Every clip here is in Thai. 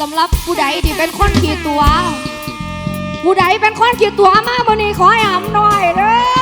สำหรับผู้ใดที่เป็นคนขีดตัว ผู้ใดเป็นคนขีดตัวมากบนนี้ขอให้หำหน่อยเด้อ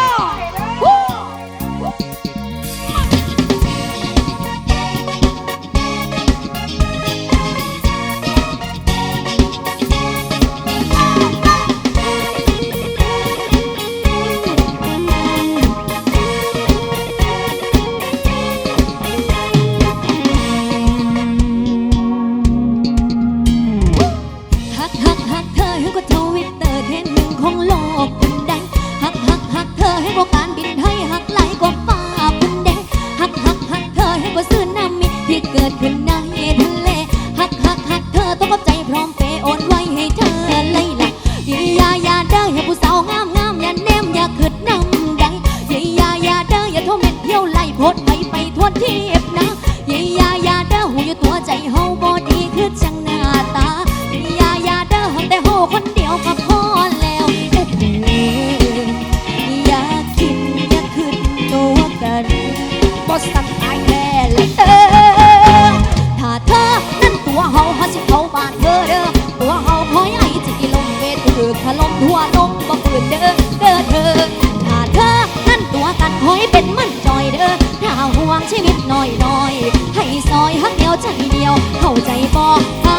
ชีวิตน้อยน้อยๆให้ซอยหักเดียวใจเดียว เข้าใจบอก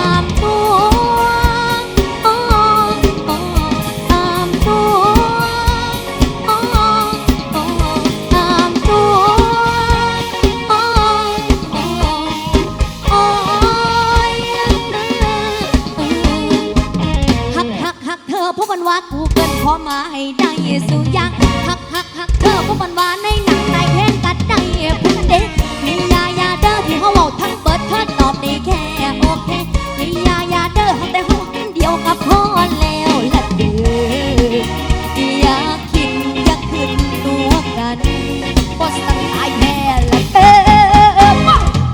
กันบ่สังอายแน่ละเออ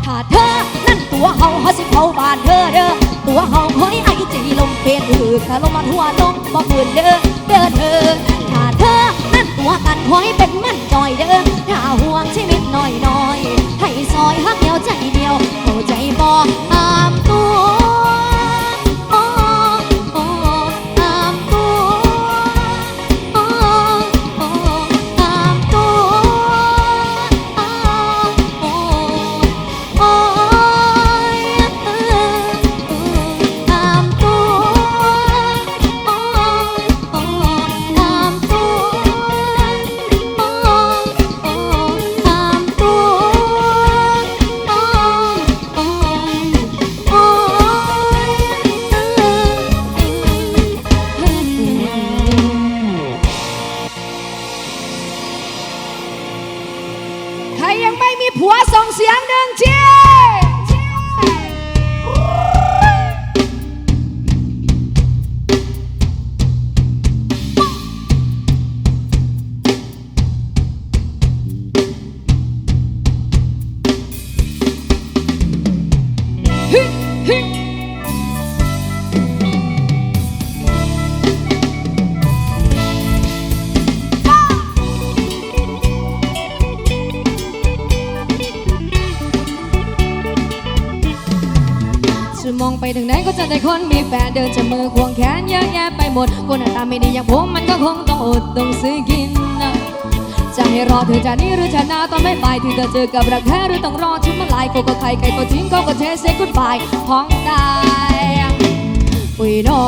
ถ้าเธอ นั่นตัวเฮาเฮาสิเข้าบ้านเธอเด้อตัวเฮาคอยไอจีลมเป็นอือถ้าลมมาทั่วลงบ่ฝืนเด้อเด้อเธอถ้าเธอ นั่นตัวกันคอยเป็นมันจอยเด้อถ้าห่วงชีวิตน้อยน้อยๆให้ซอยฮักเดียวใจเดียวเข้าใจบ่ตามตัว ยังไม่มีผัวส่งเสียงหนึ่งเชียจ มองไปถึงไหนก็เจะแต่คนมีแฟนเดินจะมือควงแขนเยอะแยะไปหมดคนหน้าตาไม่ดีอย่างผมมันก็คงต้องอดต้องซื้อกินนะจะให้รอเธอจะนี้หรือจะนาตอนไม่ไปที่เธอเจอกับรักแท้หรือต้องรอชุดมาลายโกก็ใครใครก็ทิ้งก็ก็เทเซ็กุดบายห้องได้ปุยนอ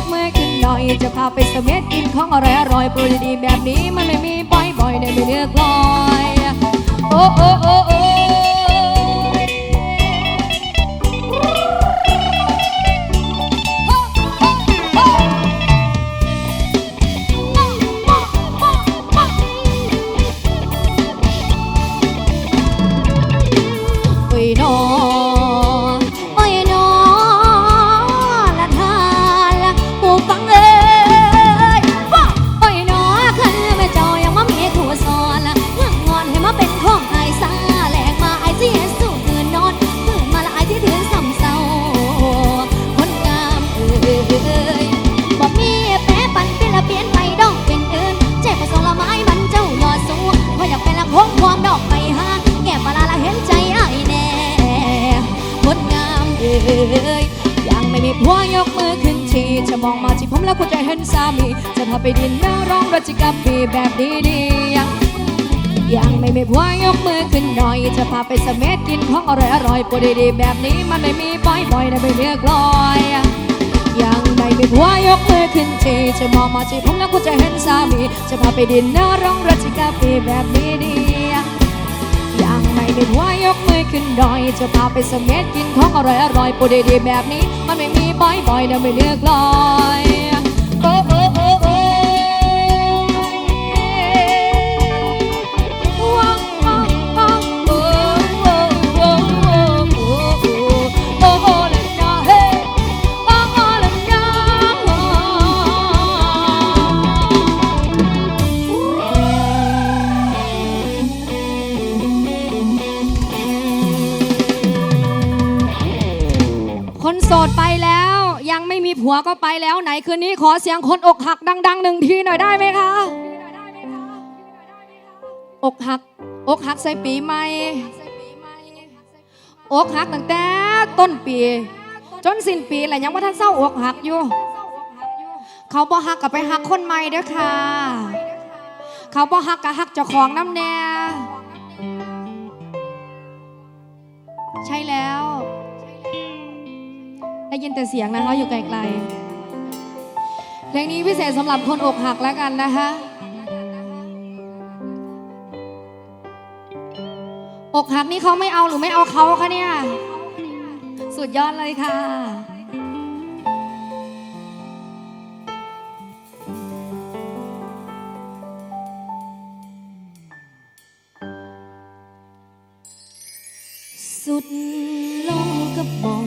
กมือขึ้นหน่อย จะพาไปสเม็ดกินของอร่อยอร่อยปรดีแบบนี้มันไม่มีบ่อยๆในมือเลือคลอย โอ้โอ้โอ้โอ้าไปดินเนอร์ร้องรถจิกับปีแบบดีๆยังยังไม่มีผัวยกมือขึ้นหน่อย จะพาไปสเม็ดกินของอร่อยอร่อยปวดดีๆแบบนี้มันไม่มีบ่อยๆนะไม่เรียกลอยยังไม่มีผัวยกมือขึ้นทีจะมองมาที่ผมแล้วคุณจะเห็นสามี จะพาไปดินเนอร์ร้องรถจิกาแฟแบบนี้ดียังไม่มีผัวยกมือขึ้นดอย จะพาไปเสเม็ดกินของอร่อยอร่อยปวดดีๆแบบนี้ มันไม่มีบ่อยๆนะไม่เรียกลอย คืนนี้ขอเสียงคนอกหักดังๆหนึ่งทีหน่อยได้ไหมคะ อกหัก อกหักใส่ปีใหม่ อกหักตั้งแต่ต้นปี จนสิ้นปีแหละยังว่าท่านเศร้าอกหักอยู่ เขาบ่หักกับไปหักคนใหม่เด้อค่ะ เขาบ่หักกับหักเจ้าของน้ำแน่ใช่แล้วได้ยินแต่เสียงนะคะอยู่ไกลๆ เพลงนี้พิเศษสำหรับคนอกหักแล้วกันนะคะอกหักนี่เขาไม่เอาหรือไม่เอาเขาคะเนี่ย สุดยอดเลยค่ะ สุดลงกระบอง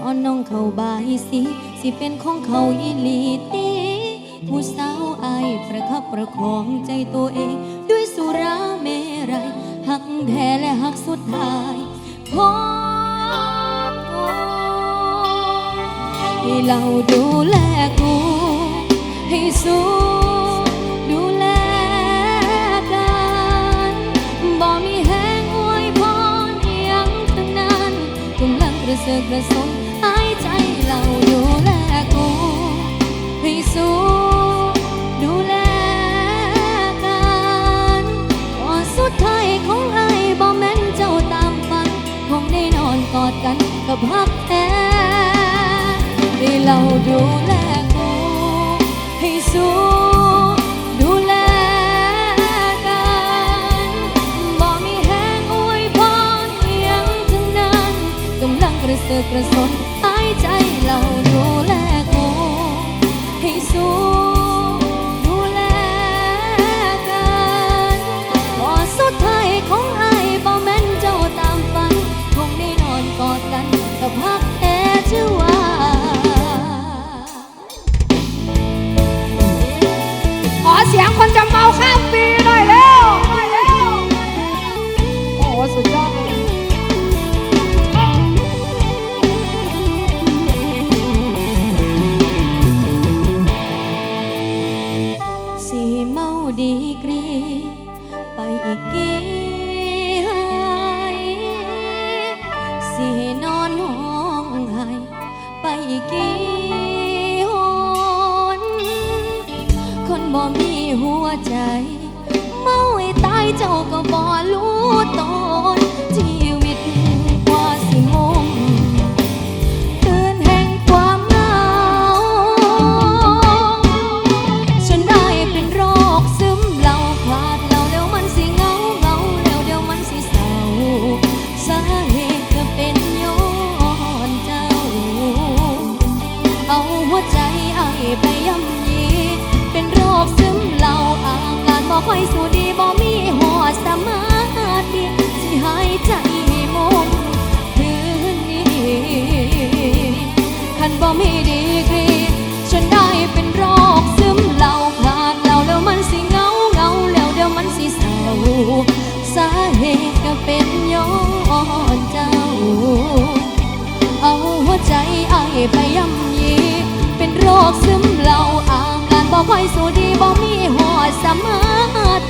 ตอนน้องเข้าบายสิ สิเป็นของเขาอีหลีตี ผู้สาวอายประคับประคองใจตัวเอง ด้วยสุราเมรัยหักแท้และหักสุดท้ายพอให้เราดูแลกูให้สู้ดูแลกันบ่มีแหงอวยพรอิหยังทั้งนั้นกำลังกระเสือกกระสนหายใจเราดูแลกูให้สู้ กันกับฮักแท้ให้เราดูแลกูให้สู้ดูแลกันบ่มีแหงอวยพรเพียงทั้งนั้นกำลังกระเสือกกระสน กั กี่หนคนบ่มีหัวใจ เมาให้ตายเจ้าก็บ่รู้ ไปย่ำยีเป็นโรคซึมเหล่าอาการบ่ค่อยสู้ดีบ่มีหอดสมาธิสิหายใจมุมคืนนี้คันบ่มีดีกรีฉันได้เป็นโรคซึมเหล่าขาดเหล่าแล้วมันสิเงาเงาแล้วเดี๋ยวมันสิเศร้าสาเหตุก็เป็นย้อนเจ้า เอาหัวใจไอ้ไปย่ำยี โรคซึมเหล่าอาการบ่ค่อยสู้ดีบ่มีหอดสมา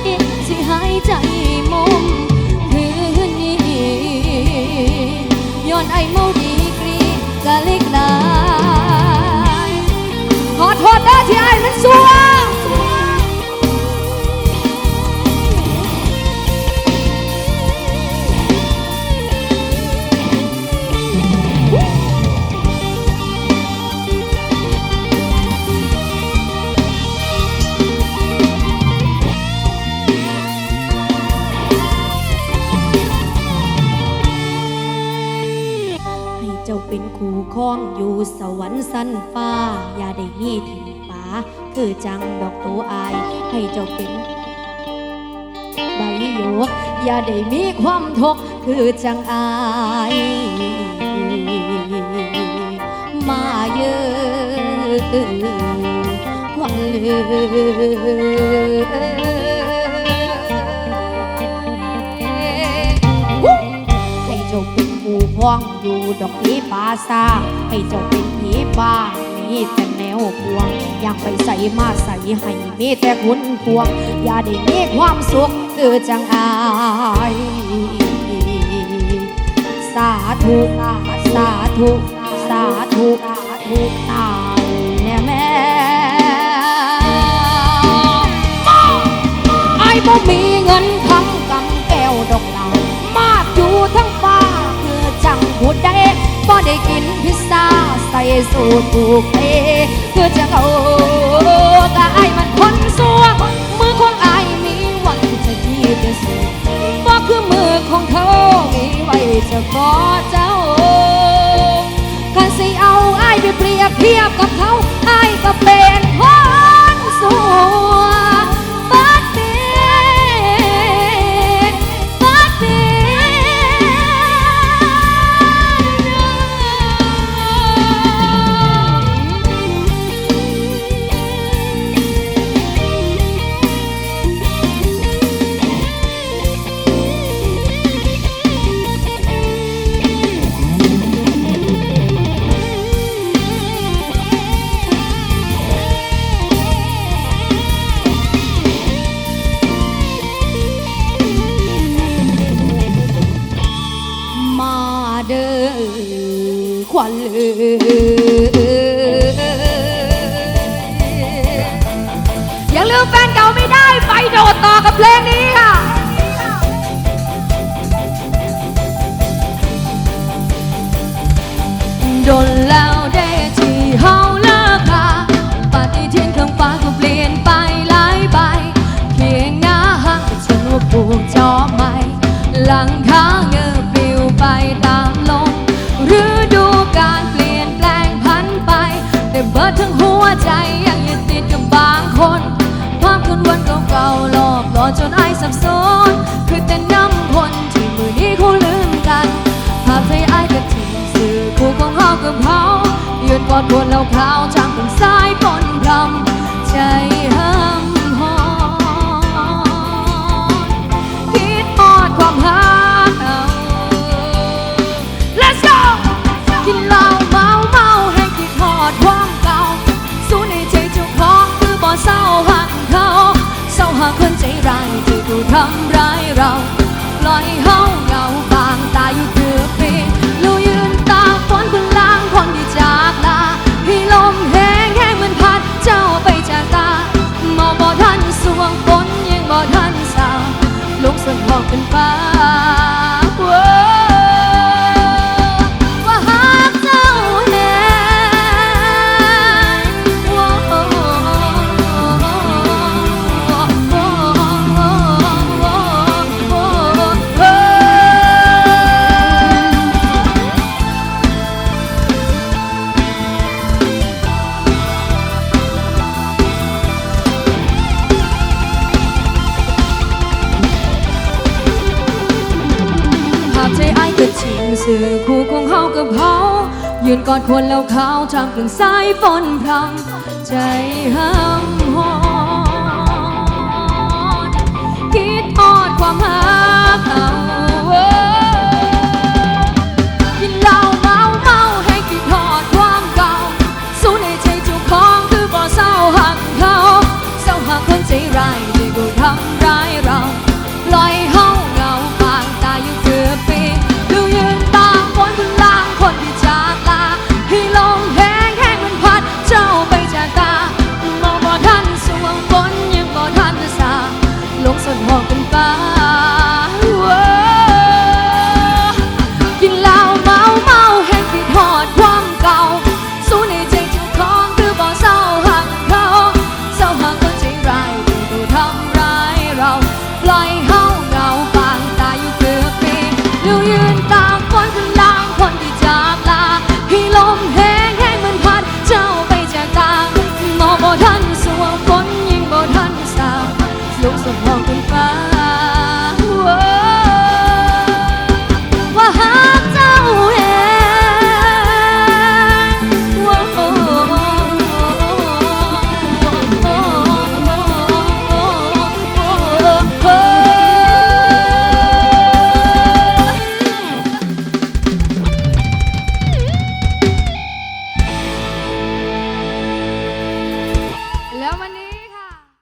ธิสิหายใจมุมคืนนี้ย้อนไอเมาดีกรีใจะลิกลายขอโทษเด้อที่ไอ้ายมันสัว องอยู่สวรรค์สั้นฟ้า อย่าได้มีถิ่นป่าคือจังดอกตัวอาย ให้เจ้าเป็นใบโยกอย่าได้มีความทุกข์คือจังอาย มาเยอะควันเลืใเป็นผู้พ้องอยู่ดอกผีป่าซาให้เจ้าเป็นผีป่ามีแต่แนวพวง อยากไปใส่มาใส่ให้มีแต่คุณพวง อย่าได้มีความสุขคือจังอายสาธุสาธุสาธุสาธุตายแน่แม่ไอ้บ่มีเงินคำกำแก้วดอกเหล่ามาอยู่ทั้ง บ่ได้กินพิซซ่าใส่สูตรผูกเอคือจังเอาแต่ไอ้มันคนสัวมือของไอ้มีไว้จะที่จะสูบ่คือมือของเธอมีไว้จะกอดเจ้ากันสิเอาไอ้ายไปเปรียบเทียบกับเขาไอ้ายก็เป็นคนสัว ควันเลือย่าลืมแฟนเก่าไม่ได้ไปโดดต่อกับเพลงนี้ค่ะโดนแล้วได้ที่เฮาเลิกค่ะปฏิทินข้างฟ้าก็เปลี่ยนไปหลายใบเพียงหน้าหักฉันว่าปลูกจอใหม่หลังคาเงาพคนวันเก่าๆหลอกหลอนจนไอายสับสนคือแต่น้ำคนที่มือนี้คู่ลืมกันภาพใจไอ้ายกับทิ้งสื่อคู่ของเฮากับเขายืนกอดวนเราขาวจางเป็นสายปนพรำ ทำร้ายเราปล่อยเฮาเงาบางตายอยู่เกือบปีเรายืนตาฝนคนล้างคนที่จากลาให้ลมแห้งแห้งเหมือนพัดเจ้าไปจากตาหมอบ่ทันสวงฝนยังบ่ทันสาวลุกส่วนหอกเป็นฟ้า กอดคนแล้วเขาจำกลางสายฝนพรำใจห้ำหอนคิดทอดความหักเอากินเหล้าเมาเมาให้คิดทอดความเก่าสู้ในใจเจ้าของคือบ่เศร้าหักเขาเศร้าหักคนใจร้าย